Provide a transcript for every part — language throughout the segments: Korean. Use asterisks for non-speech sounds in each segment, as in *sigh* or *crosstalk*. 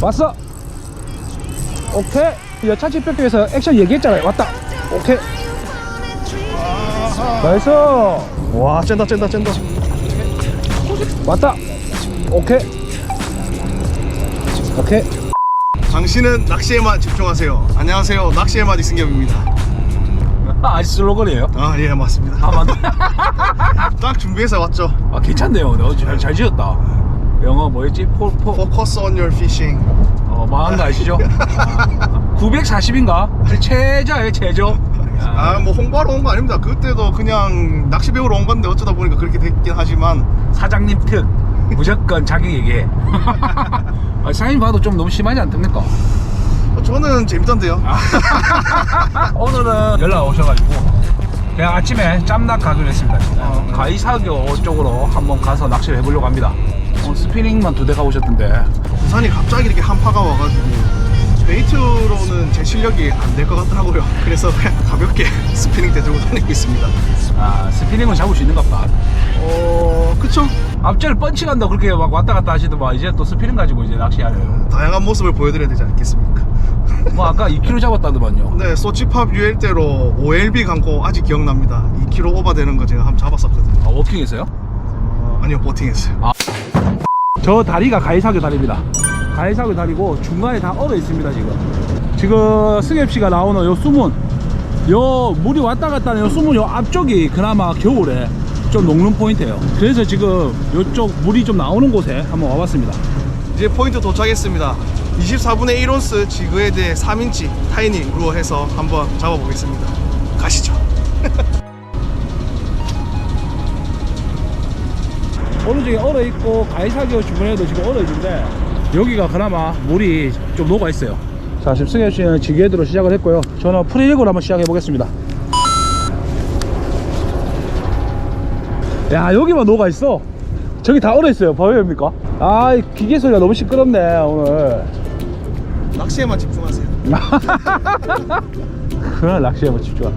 왔어. 오케이. 여차치 뼈뼈에서 액션 얘기했잖아요. 왔다. 오케이. 나이스. 와 쨘다 쨘다 쨘다. 왔다. 오케이. 오케이. 당신은 낚시에만 집중하세요. 안녕하세요. 낚시의 맛 이승엽입니다. 아직 슬로건이에요? 아 예 맞습니다. 아 맞네. *laughs* 딱 준비해서 왔죠. 아 괜찮네요. 너 잘, 잘 지었다 영어 뭐였지? 포, 포, Focus on your fishing. 어, 망한 거 아시죠? *laughs* 아, 940인가? 최저예요 최저. 아 뭐 홍보하러 온 거 아닙니다. 그때도 그냥 낚시 배우러 온 건데 어쩌다 보니까 그렇게 됐긴 하지만. 사장님 특. 무조건 자기 얘기해. *laughs* 아, 사장님 봐도 좀 너무 심하지 않습니까? 어, 저는 재밌던데요. *laughs* 오늘은 연락 오셔가지고 그냥 아침에 짬낚 가기로 했습니다. 어, 가이사교 쪽으로 한번 가서 낚시를 해보려고 합니다 어, 스피닝만 두 대 가보셨던데. 부산이 갑자기 이렇게 한파가 와가지고 베이트로는 제 실력이 안 될 것 같더라고요. *laughs* 그래서 그냥 가볍게 *laughs* 스피닝 대 들고 다니고 있습니다. 아 스피닝은 잡을 수 있는가 봐. 어 그쵸? 앞전에 펀치 간다 그렇게 막 왔다 갔다 하시더만 이제 또 스피닝 가지고 이제 낚시하래요 다양한 모습을 보여드려야 되지 않겠습니까? 뭐 아까 2kg 잡았다더만요. 네 소치팝 UL 때로 OLB 감고 아직 기억납니다. 2kg 오버되는 거 제가 한번 잡았었거든요. 아 워킹했어요? 어, 아니요 보팅했어요 저 다리가 가이사교 다리입니다. 가이사교 다리고 중간에 다 얼어 있습니다 지금. 지금 승엽 씨가 나오는 요 수문, 요 물이 왔다 갔다 하는 요 수문 요 앞쪽이 그나마 겨울에 좀 녹는 포인트예요. 그래서 지금 요쪽 물이 좀 나오는 곳에 한번 와봤습니다. 이제 포인트 도착했습니다 24분의 1온스 지그헤드 3인치 타이니 루어 해서 한번 잡아보겠습니다 가시죠 *laughs* 오른쪽에 얼어 있고 가이사교 주변에도 지금 얼어 있는데 여기가 그나마 물이 좀 녹아 있어요. 자 지금 승엽 씨는 지게드로 시작을 했고요. 저는 프리릭으로 한번 시작해 보겠습니다. 야 여기만 녹아 있어. 저기 다 얼어 있어요. 보여입니까? 아 기계 소리가 너무 시끄럽네 오늘. 낚시에만 집중하세요 *laughs* 그날 낚시에 한번 집중.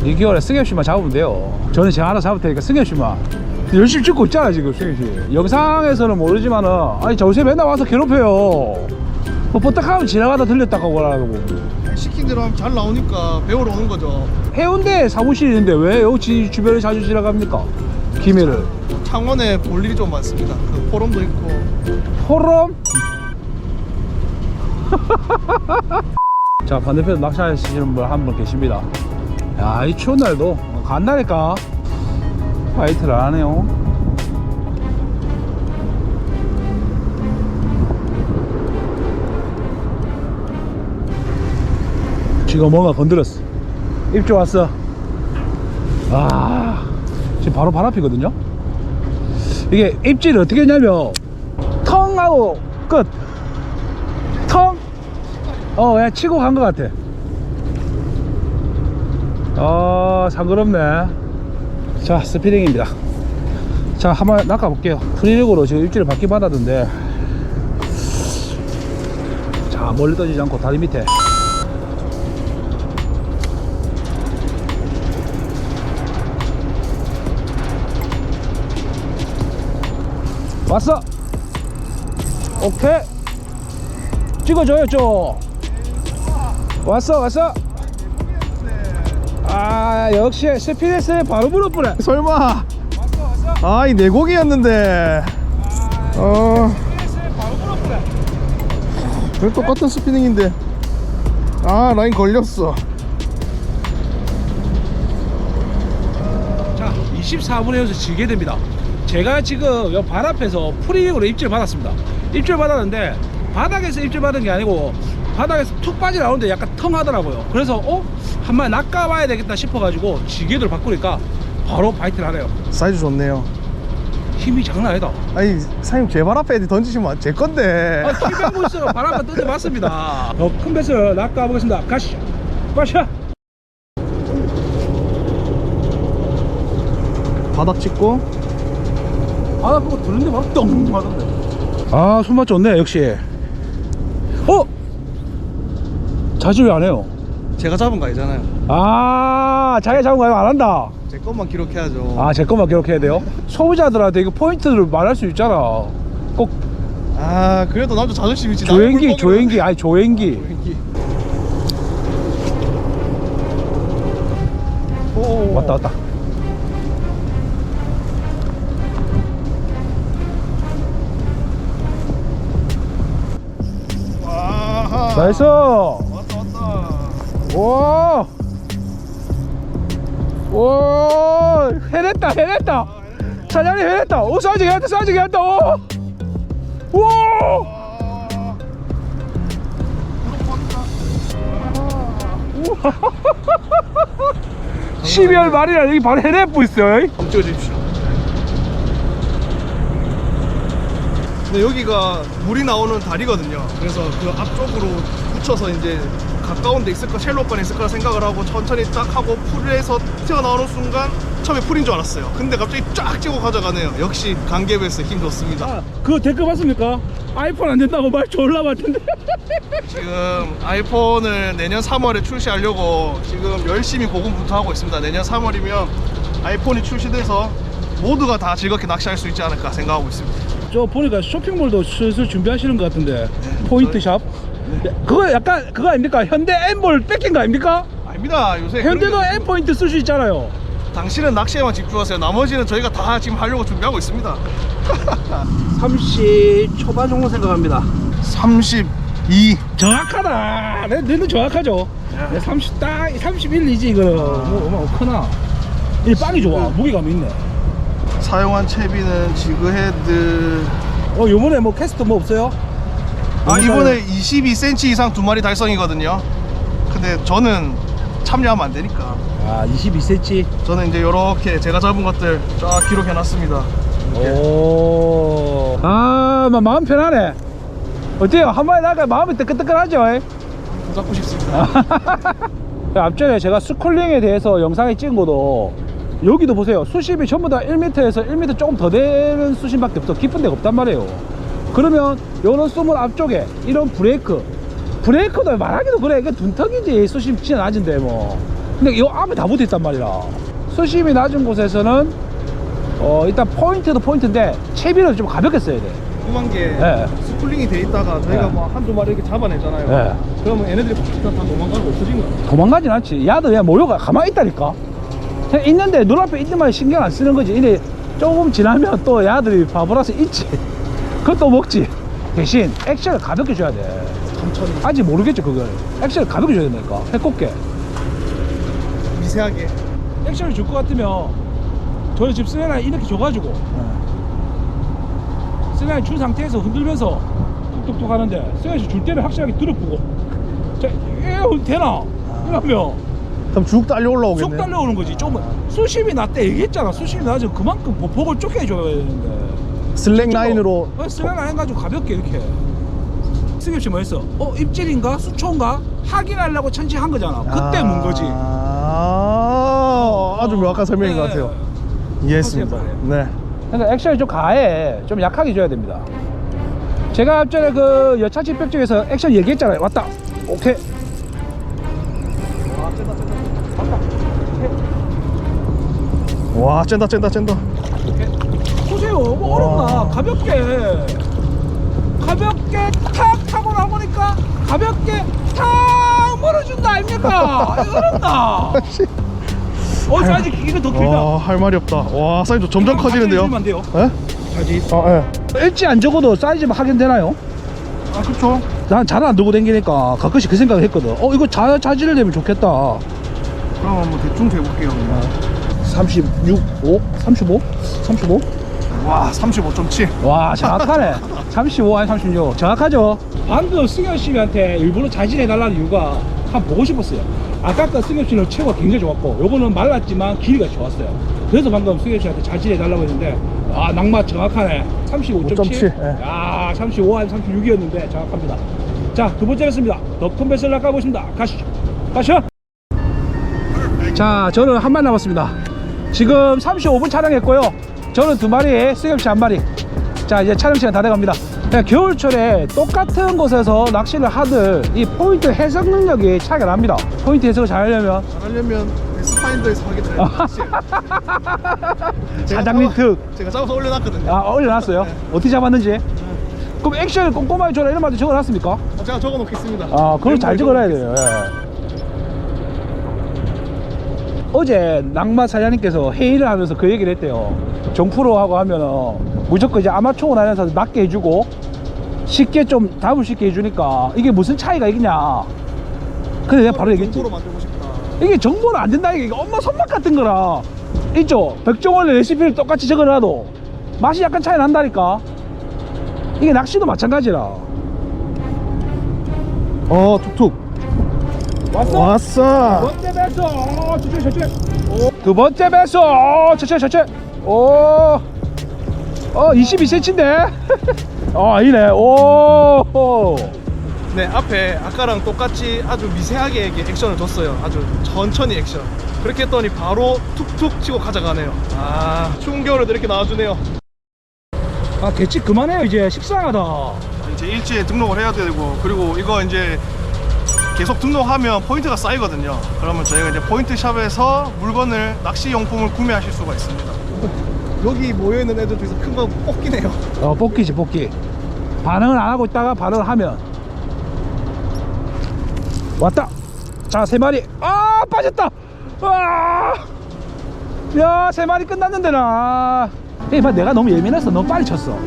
2개월에 승엽 씨만 잡으면 돼요. 저는 제가 하나 잡을 테니까 승엽 씨만. 열심히 찍고 있잖아 지금 승엽 씨. 영상에서는 모르지만은 아니 저 요새 맨날 와서 괴롭혀요. 뭐 버떡하면 지나가다 들렸다가 오라고. 시킨 대로 하면 잘 나오니까 배우러 오는 거죠 해운대 사무실이 있는데 왜 여기 주변을 자주 지나갑니까? 김해를. 창원에 볼 일이 좀 많습니다 그 포럼도 있고 포럼? *laughs* 자 반대편 낚시하시는 분 한 분 계십니다 야 이 추운 날도 간다니까 파이트를 안 하네요 지금 뭔가 건드렸어 입주 왔어 아 지금 바로 발 앞이거든요 이게 입질을 어떻게 했냐면 텅 하고 끝. 텅. 어, 그냥 치고 간 것 같아. 어, 상그럽네. 자, 스피링입니다. 자, 한번 낚아 볼게요. 프리릭으로 지금 입질을 받기 받았는데. 자, 멀리 떠지지 않고 다리 밑에. 왔어. 오케이. 찍어줘요, 좀. 왔어, 왔어. 아, 역시 스피드스에 바로 물어보네. 설마 왔어, 왔어. 아이 내 고기였는데 어 스피드스에 바로 물어보네. 왜 똑같은 스피닝인데 아 라인 걸렸어 자, 24분에 여기서 지게 됩니다. 제가 지금 요 발 앞에서 프리링으로 입질 받았습니다. 입질 받았는데 바닥에서 입질 받은 게 아니고 바닥에서 툭 빠져나오는데 약간 텅 하더라고요. 그래서 어? 한 마리 낚아봐야 되겠다 싶어가지고 지게들 바꾸니까 바로 바이트를 하네요. 사이즈 좋네요 힘이 장난 아니다. 아니 사장님 제 발 앞에 던지시면 제 건데 아, 키뱅고 있어요. 바람 한번 던져봤습니다. 더큰 배슬 낚아보겠습니다. 가시죠. 가시죠. 바닥 찍고 아, 그거 들는데 바로 똥 하던데. 아, 손맛 좋네, 역시. 어? 자주 왜 안 해요? 제가 잡은 거 아니잖아요. 아, 자기 잡은 거 아니면 안 한다. 제 것만 기록해야죠. 아, 제 것만 기록해야 돼요? *laughs* 소비자들한테 이거 포인트를 말할 수 있잖아. 꼭 아 그래도 남자 자존심 있지. 조행기 조행기 아니 조행기. 조행기. 오 왔다 왔다. 나이스 와 와, 해냈다, 해냈다. 사장님 해냈다. 오, 사장님 해냈다, 사장님 해냈다. 오, 와, 아, 12월 말이라 여기 바로 해냈고 있어요. 한번 찍어주십시오 근데 여기가 물이 나오는 다리거든요 그래서 그 앞쪽으로 붙여서 이제 가까운 데 있을 거 쉘로권에 있을 거라 생각을 하고 천천히 쫙 하고 풀에서 튀어나오는 순간 처음에 풀인 줄 알았어요 근데 갑자기 쫙 찍고 가져가네요 역시 강계베스 힘 좋습니다 아, 그거 댓글 봤습니까? 아이폰 안 된다고 말 졸라 봤던데. *laughs* 지금 아이폰을 내년 3월에 출시하려고 지금 열심히 고군분투 하고 있습니다. 내년 3월이면 아이폰이 출시돼서 모두가 다 즐겁게 낚시할 수 있지 않을까 생각하고 있습니다. 저 보니까 쇼핑몰도 슬슬 준비하시는 것 같은데. 포인트 샵. 그거 약간 그거 아닙니까? 현대 엠볼 뺏긴 거 아닙니까? 아닙니다. 요새 현대도 그런 게 M 포인트 쓸 수 있잖아요. 당신은 낚시에만 집중하세요. 나머지는 저희가 다 지금 하려고 준비하고 있습니다. *laughs* 30 초반 정도 생각합니다. 32. 정확하다. 내 너는 정확하죠. 내 30, 딱 31이지 이거는. 뭐 얼마나 크나. 이 빵이 좋아. 무게감 있네. 사용한 채비는 지그헤드. 어 요번에 뭐 캐스트 뭐 없어요? 아 이번에 22cm 이상 두 마리 달성이거든요. 근데 저는 참여하면 안 되니까. 아 22cm. 저는 이제 이렇게 제가 잡은 것들 쫙 기록해 놨습니다. 오. 아, 마- 마음 편하네. 어때요? 한 마리 나가 마음이 뜨끈뜨끈하죠? 에? 잡고 싶습니다. *laughs* 앞전에 제가 스쿨링에 대해서 영상에 찍은 것도 여기도 보세요. 수심이 전부 다 1m에서 1m 조금 더 되는 수심밖에 없어. 깊은 데가 없단 말이에요. 그러면 요런 수물 앞쪽에 이런 브레이크 브레이크도 말하기도 그래. 이게 둔턱이지. 수심 진짜 낮은데 뭐. 근데 요 앞에 다 붙어 있단 말이라. 수심이 낮은 곳에서는 어 일단 포인트도 포인트인데 채비를 좀 가볍게 써야 돼. 궁금한 게 네. 스쿨링이 돼 있다가 저희가 네. 뭐 한두 마리 이렇게 잡아내잖아요. 네. 그러면 얘네들이 다 도망가고 없어진 거야. 도망가진 않지. 야도 그냥 모여가 가만히 있다니까. 그냥 있는데 눈앞에 있는 말 신경 안 쓰는 거지. 근데 조금 지나면 또 야들이 바보라서 있지. 그것도 먹지. 대신 액션을 가볍게 줘야 돼. 천천히 아직 모르겠죠, 그걸. 액션을 가볍게 줘야 되니까. 해꼽게. 미세하게. 액션을 줄 것 같으면 저희 집 스네라 이렇게 줘가지고 스네라 준 상태에서 흔들면서 툭툭툭 하는데 스네라 줄 때는 확실하게 들어보고 자, 에이, 되나? 이러면 그럼 쭉 달려 올라오겠네. 쏙 달려오는 거지. 좀 수심이 낮대 얘기했잖아. 수심이 낮으면 그만큼 보폭을 좁혀줘야 되는데. 슬랙 라인으로 어, 슬랙 라인 가지고 가볍게 이렇게. 승엽 씨 뭐 했어? 어 입질인가 수초인가 확인하려고 천지한 거잖아. 그때 문 거지. 아, 아주 명확한 설명인 것 같아요. 이해했습니다. 네. 그러니까 액션이 좀 가해. 좀 약하게 줘야 됩니다. 제가 앞전에 그 여차치 벽쪽에서 액션 얘기했잖아요. 왔다. 오케이. 와, 쨘다, 쨘다, 쨘다. 보세요. 뭐 어렵나? 가볍게. 가볍게 탁 타고 나보니까 가볍게 탁 멀어준다 아닙니까? 이거 어렵나? *laughs* 어, 사이즈 이거 더 길다. 와, 할 말이 없다. 와, 사이즈 점점 커지는데요. 안 돼요. 예? 사이즈. 아, 예. 일지 안 적어도 사이즈만 확인되나요? 아, 그쵸. 난잘 안 들고 다니니까 가끔씩 그 생각을 했거든. 어, 이거 자, 자질을 되면 좋겠다. 그럼 뭐 대충 재볼게요. 36, 5? 35? 35? 와, 35.7. 와 정확하네. 35 아니 36 정확하죠? 방금 승엽 씨한테 일부러 자진해 달라는 이유가 한번 보고 싶었어요. 아까 그 승엽 씨는 체구가 굉장히 좋았고 요거는 말랐지만 길이가 좋았어요. 그래서 방금 승엽 씨한테 자진해 달라고 했는데 아 낙마 정확하네. 35.7 5.7, 예. 야, 35 아니 36이었는데 정확합니다. 자 두 번째 겠습니다. 더큰 뱃을 낚아보겠습니다. 가시죠. 가시죠. 자 저는 한 마리 남았습니다. 지금 35분 촬영했고요 저는 두 마리 승엽 씨한 마리 자 이제 촬영 시간 다 돼갑니다 그냥 겨울철에 똑같은 곳에서 낚시를 하들 이 포인트 해석 능력이 차이가 납니다 포인트 해석을 잘 하려면 잘하려면 베스파인더에서 하게 돼요. 사장님 *laughs* 특 제가 잡아서 올려놨거든요. 아, 올려놨어요 어떻게 잡았는지 그럼 액션을 꼼꼼하게 줘라 이런 말도 적어놨습니까? 어, 제가 적어 놓겠습니다. 아, 그걸 잘 적어놔야 돼요. 예. 어제 낙마 사장님께서 회의를 하면서 그 얘기를 했대요. 정프로하고 하면은 무조건 이제 아마추어 나면서 낮게 해주고 쉽게 좀 답을 쉽게 해주니까 이게 무슨 차이가 있냐. 근데 내가 바로 얘기했지. 정보로 만들고 싶다. 이게 정보는 안 된다 이게 엄마 손맛 같은 거라 있죠 백종원의 레시피를 똑같이 적어놔도 맛이 약간 차이 난다니까 이게 낚시도 마찬가지라 어, 툭툭. 왔어? 왔어. 번째 배수. 어, 저쪽 저쪽 두 번째 배수. 어, 저쪽 저쪽 오어 22cm인데? 어 아니네. 오. 네, 앞에 아까랑 똑같이 아주 미세하게 이렇게 액션을 줬어요. 아주 천천히 액션. 그렇게 했더니 바로 툭툭 치고 가져가네요. 아, 추운 겨울에도 이렇게 나와주네요. 아 개치 그만해요 이제. 식상하다. 이제 일지에 등록을 해야 되고 그리고 이거 이제 계속 등록하면 포인트가 쌓이거든요. 그러면 저희가 이제 포인트 샵에서 물건을 낚시 용품을 구매하실 수가 있습니다. *laughs* 여기 모여 있는 애들 중에서 큰 거 뽑기네요. 어 뽑기지 뽑기. 반응을 안 하고 있다가 반응을 하면. 왔다. 자 세 마리. 아 빠졌다. 아 야 세 마리 끝났는데 나. 이봐 내가 너무 예민했어 너무 빨리 쳤어.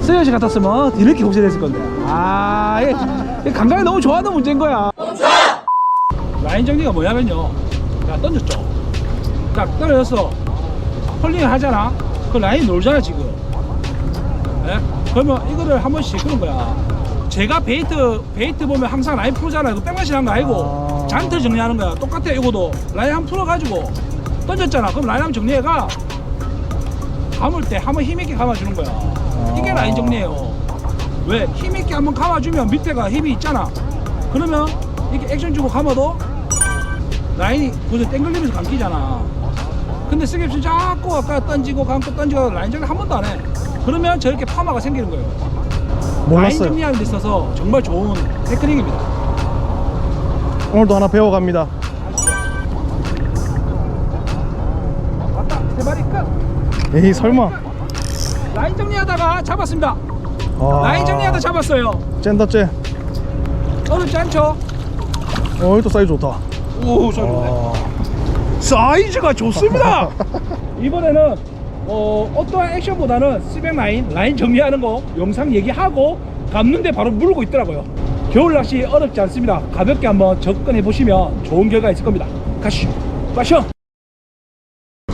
쓰여시 같았으면 뒤늦게 혹시했을 건데. 아 이, 이 감각이 너무 좋아하는 문제인 거야. 라인 정리가 뭐냐면요. 자 던졌죠? 딱 떨어졌어 홀링을 하잖아. 그 라인 놀잖아 지금. 예? 그러면 이거를 한 번씩 그런 거야. 제가 베이트 베이트 보면 항상 라인 풀잖아요. 그 백마신 한거 아니고 아. 잔트 정리하는 거야. 똑같아 이거도. 라인 한번 풀어가지고 던졌잖아. 그럼 라인 한번 정리해가. 감을 때 한번 힘있게 감아주는 거야. 이게 라인 정리예요 왜 힘있게 한번 감아주면 밑에가 힘이 있잖아. 그러면 이렇게 액션 주고 감아도 라인이 그저 땡글리면서 감기잖아. 근데 쓰깁시 자꾸 아까 던지고 감고 던지고 라인 정리 한 번도 안 해. 그러면 저렇게 파마가 생기는 거예요. 라인 정리하는 데 있어서 정말 좋은 테크닉입니다. 오늘도 하나 배워갑니다. 왔다. 세 마리 끝. 에이 설마. 라인 정리하다가 잡았습니다. 아, 라인 정리하다 잡았어요. 짠다 쟤. 어렵지 않죠? 어, 또 사이즈 좋다. 오 좋네. 사이즈가 좋습니다! *laughs* 이번에는 어, 어떠한 액션보다는 스백 라인 라인 정리하는 거 영상 얘기하고 감는데 바로 물고 있더라고요. 겨울 낚시 어렵지 않습니다. 가볍게 한번 접근해 보시면 좋은 결과 있을 겁니다. 가시죠. 가시죠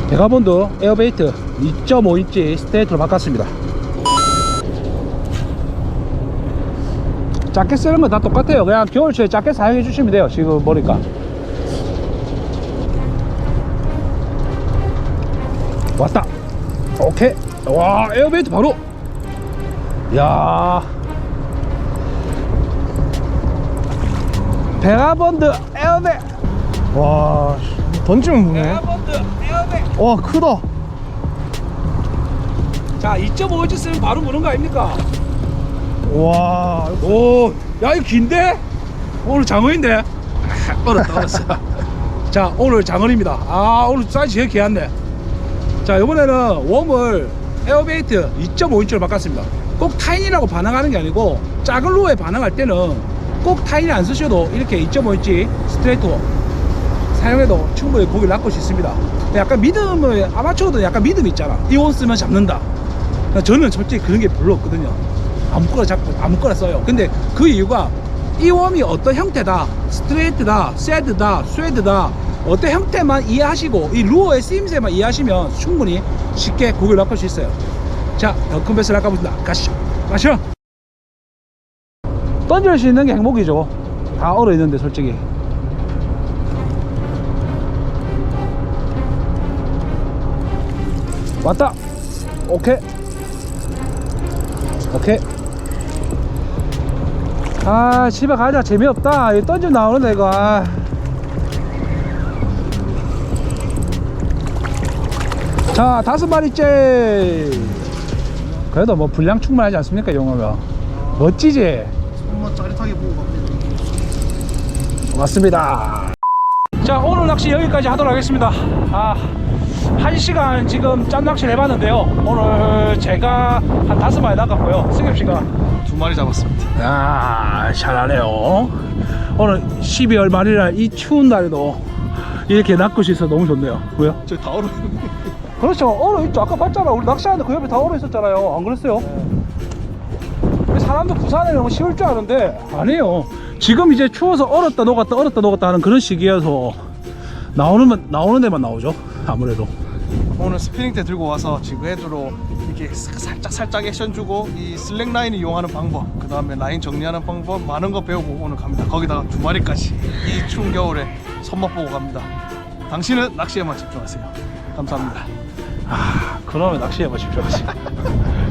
베가본드 에어베이트 2.5인치 스테이트로 바꿨습니다 작게 쓰는 건 다 똑같아요. 그냥 겨울철에 작게 사용해 주시면 돼요. 지금 보니까 왔다. 오케이. 와 에어베이트 바로. 야. 베가본드 에어베. 와, 씨, 던지면 무네. 베가본드 에어베. 와, 크다. 자 2.5인치 쓰면 바로 무는 거 아닙니까 와, 오, 야 이거 긴데? 오늘 장어인데? *laughs* 얼었다 얼었어. 자 오늘 장어입니다. 아 오늘 사이즈 제일 귀한데. 자 이번에는 웜을 에어베이트 2.5인치로 바꿨습니다. 꼭 타인이라고 반응하는 게 아니고 작은 로에 반응할 때는 꼭 타인 안 쓰셔도 이렇게 2.5인치 스트레이트 웜 사용해도 충분히 고기를 낚을 수 있습니다. 약간 믿음을 아마추어도 약간 믿음이 있잖아. 이온 쓰면 잡는다. 저는 솔직히 그런 게 별로 없거든요. 아무거나 잡고 아무거나 써요. 근데 그 이유가 이 웜이 어떤 형태다, 스트레이트다, 새드다, 쇠드다, 어떤 형태만 이해하시고 이 루어의 쓰임새만 이해하시면 충분히 쉽게 고기를 낚을 수 있어요. 자, 더큰 배스를 낚아보겠습니다. 가시죠. 가시죠. 던질 수 있는 게 행복이죠. 다 얼어 있는데 솔직히. 왔다. 오케이. 오케이. 아 집에 가자. 재미없다. 이거 던져 나오는데 이거 아. 자 다섯 마리째. 그래도 뭐 분량 충분하지 않습니까 이 정도면 멋지지? 정말 짜릿하게 보고 갑니다. 맞습니다. 자 오늘 낚시 여기까지 하도록 하겠습니다. 아 한 시간 지금 짠 낚시를 해봤는데요. 오늘 제가 한 다섯 마리 나갔고요. 승엽 씨가 두 마리 잡았습니다. 아 잘하네요. 오늘 12월 말이라 이 추운 날에도 이렇게 낚을 수 있어 너무 좋네요. 왜요? 저기 다 얼어. 그렇죠. 얼어 있죠. 아까 봤잖아. 우리 낚시하는데 그 옆에 다 얼어 있었잖아요. 안 그랬어요? 사람도 부산에 너무 쉬울 줄 아는데 아니에요. 지금 이제 추워서 얼었다 녹았다 얼었다 녹았다 하는 그런 시기여서 나오는 나오는 데만 나오죠. 아무래도. 오늘 스피닝 때 들고 와서 지금 헤드로 이렇게 사- 살짝 살짝 액션 주고 이 슬랙 라인 이용하는 방법 그 다음에 라인 정리하는 방법 많은 거 배우고 오늘 갑니다 거기다가 두 마리까지 이 추운 겨울에 손맛 보고 갑니다 당신은 낚시에만 집중하세요 감사합니다 아, 그러면 낚시에 보십시오.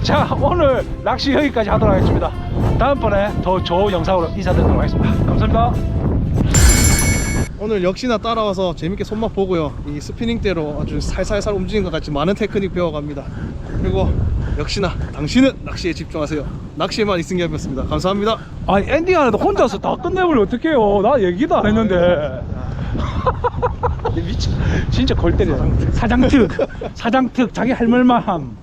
자, 오늘 낚시 여기까지 하도록 하겠습니다. 다음번에 더 좋은 영상으로 인사드리도록 하겠습니다. 감사합니다. 오늘 역시나 따라와서 재밌게 손맛 보고요 이 스피닝 대로 아주 살살살 움직이는 것 같이 많은 테크닉 배워갑니다 그리고 역시나 당신은 낚시에 집중하세요 낚시에만 이승엽이었습니다 감사합니다 아니, 엔딩 하는데 혼자서 다 끝내버리면 어떡해요. 나 얘기도 안 했는데. *laughs* 미친, 진짜 골 때리네. 사장특. 사장특. 자기 할 말만 함.